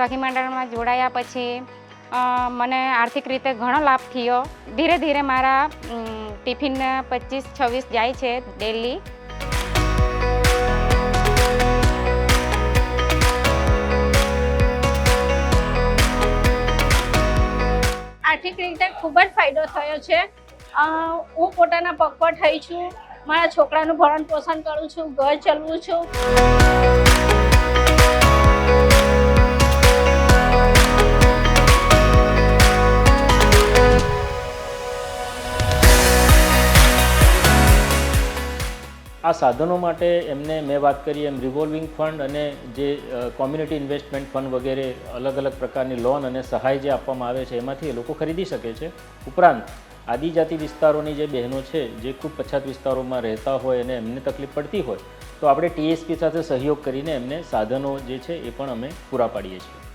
સખી મંડળમાં જોડાયા પછી મને આર્થિક રીતે ઘણો લાભ થયો. ધીરે ધીરે મારા ટિફિન પચીસ છવ્વીસ જાય છે ડેલી. આર્થિક રીતે ખૂબ જ ફાયદો થયો છે. હું પોતાના પગ પર થઈ છું. મારા છોકરાનું ભરણ પોષણ કરું છું, ઘર ચલવું છું. આ સાધનો માટે એમને મેં વાત કરી એમ રિવોલ્વિંગ ફંડ અને જે કોમ્યુનિટી ઇન્વેસ્ટમેન્ટ ફંડ વગેરે અલગ અલગ પ્રકારની લોન અને સહાય જે આપવામાં આવે છે, એમાંથી એ લોકો ખરીદી શકે છે. ઉપરાંત, આદિજાતિ વિસ્તારોની જે બહેનો છે, જે ખૂબ પછાત વિસ્તારોમાં રહેતા હોય અને એમને તકલીફ પડતી હોય, તો આપણે ટીએસપી સાથે સહયોગ કરીને એમને સાધનો જે છે એ પણ અમે પૂરા પાડીએ છીએ.